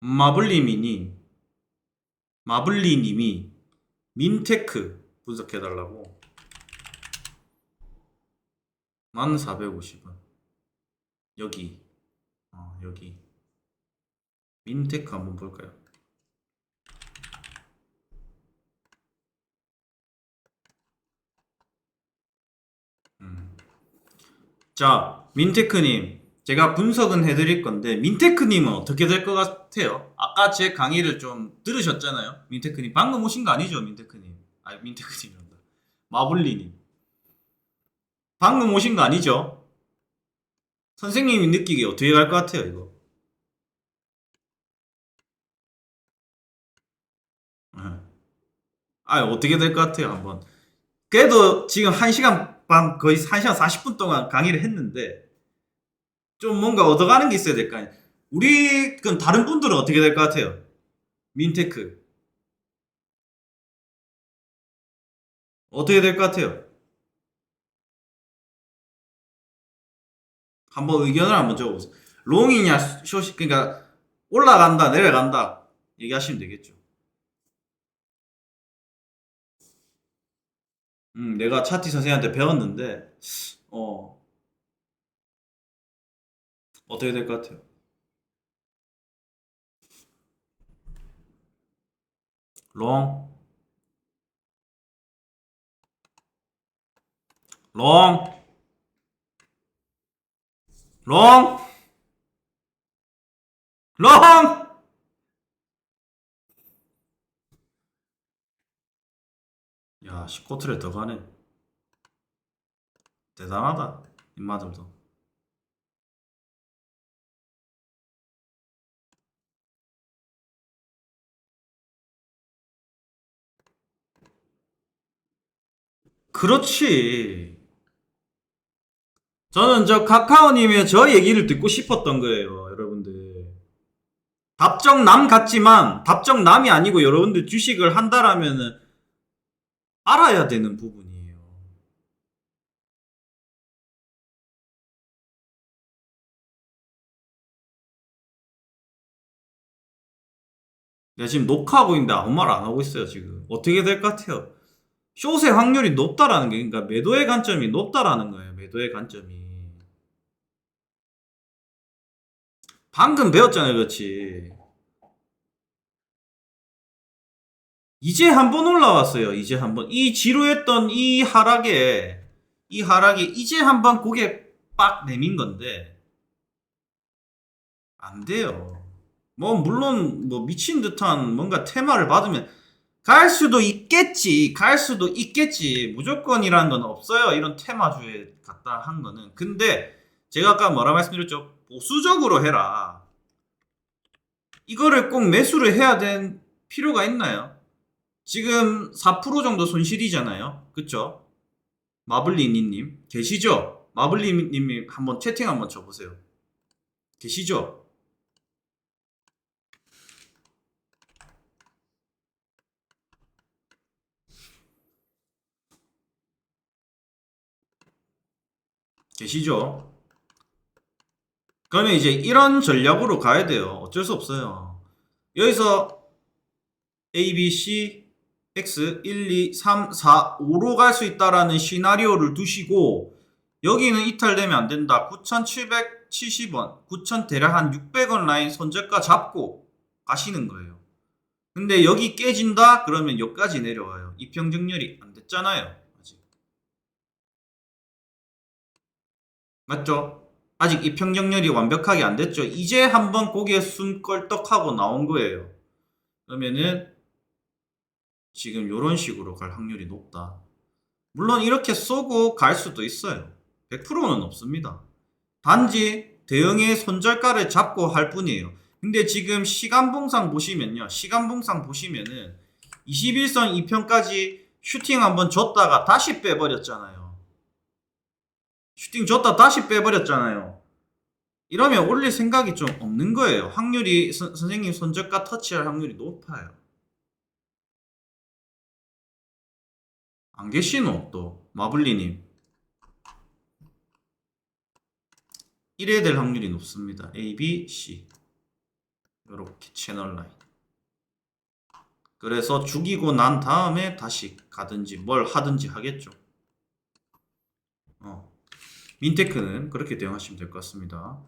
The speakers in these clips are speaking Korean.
마블리미니 마블리님이 민테크 분석해달라고. 1450원. 여기. 어, 여기. 민테크 한번 볼까요? 음. 자, 민테크님, 제가 분석은 해드릴 건데, 민테크님은 어떻게 될 것 같아요? 아까 제 강의를 좀 들으셨잖아요? 민테크님. 방금 오신 거 아니죠, 민테크님? 아, 민테크님이란다. 마블리님. 방금 오신 거 아니죠? 선생님이 느끼기에 어떻게 갈 것 같아요, 이거? 예. 아, 어떻게 될 것 같아요, 한번. 그래도 지금 1시간 반, 거의 1시간 40분 동안 강의를 했는데, 좀 뭔가 얻어가는 게 있어야 될 거 아니에요. 우리, 그럼 다른 분들은 어떻게 될 것 같아요? 민테크. 어떻게 될 것 같아요? 한번 의견을 한번 적어보세요. 롱이냐, 숏이, 그러니까 올라간다, 내려간다. 얘기하시면 되겠죠. 음, 내가 차티 선생님한테 배웠는데, 어, 어떻게 될 것 같아요? 롱, 롱, 롱, 롱! 야, 19트레 더 가네. 대단하다, 인마들도. 그렇지. 저는 저 카카오님의 저 얘기를 듣고 싶었던 거예요, 여러분들. 답정남 같지만 답정남이 아니고 여러분들 주식을 한다라면은 알아야 되는 부분이에요. 내가 지금 녹화하고 있는데 아무 말 안 하고 있어요, 지금. 어떻게 될 것 같아요? 숏의 확률이 높다라는 게, 그러니까 매도의 관점이 높다라는 거예요, 매도의 관점이. 방금 배웠잖아요, 그렇지. 이제 한 번 올라왔어요. 이제 한 번. 이 지루했던 이 하락에 이 하락에 이제 한 번 고개 빡 내민 건데 안 돼요. 뭐 물론 뭐 미친 듯한 뭔가 테마를 받으면 갈 수도 있겠지. 갈 수도 있겠지. 무조건이라는 건 없어요. 이런 테마주에 갖다 한 거는. 근데 제가 아까 뭐라 말씀드렸죠? 보수적으로 해라. 이거를 꼭 매수를 해야 된 필요가 있나요? 지금 4% 정도 손실이잖아요. 그쵸? 마블리니님 계시죠? 마블리님이 한번 채팅 한번 쳐보세요. 계시죠? 계시죠? 그러면 이제 이런 전략으로 가야 돼요. 어쩔 수 없어요. 여기서 A, B, C, X 1, 2, 3, 4, 5로 갈 수 있다라는 시나리오를 두시고 여기는 이탈되면 안 된다. 9,770원, 9,000 대략 한 600원 라인 손절가 잡고 가시는 거예요. 근데 여기 깨진다? 그러면 여기까지 내려와요. 이평정렬이 안 됐잖아요. 맞죠? 아직 이 평정렬이 완벽하게 안 됐죠. 이제 한번 고개 숨 껄떡하고 나온 거예요. 그러면은 지금 이런 식으로 갈 확률이 높다. 물론 이렇게 쏘고 갈 수도 있어요. 100%는 없습니다. 단지 대응의 손절가를 잡고 할 뿐이에요. 근데 지금 시간봉상 보시면요. 시간봉상 보시면은 21선 2편까지 슈팅 한번 줬다가 다시 빼버렸잖아요. 슈팅 줬다 다시 빼버렸잖아요. 이러면 올릴 생각이 좀 없는 거예요. 확률이 선, 선생님 손절가 터치할 확률이 높아요. 안 계시노 또 마블리님 이래야 될 확률이 높습니다 A, B, C 이렇게 채널 라인. 그래서 죽이고 난 다음에 다시 가든지 뭘 하든지 하겠죠. 어. 민테크는 그렇게 대응하시면 될 것 같습니다.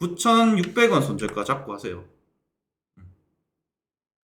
9,600원 손절가 잡고 하세요.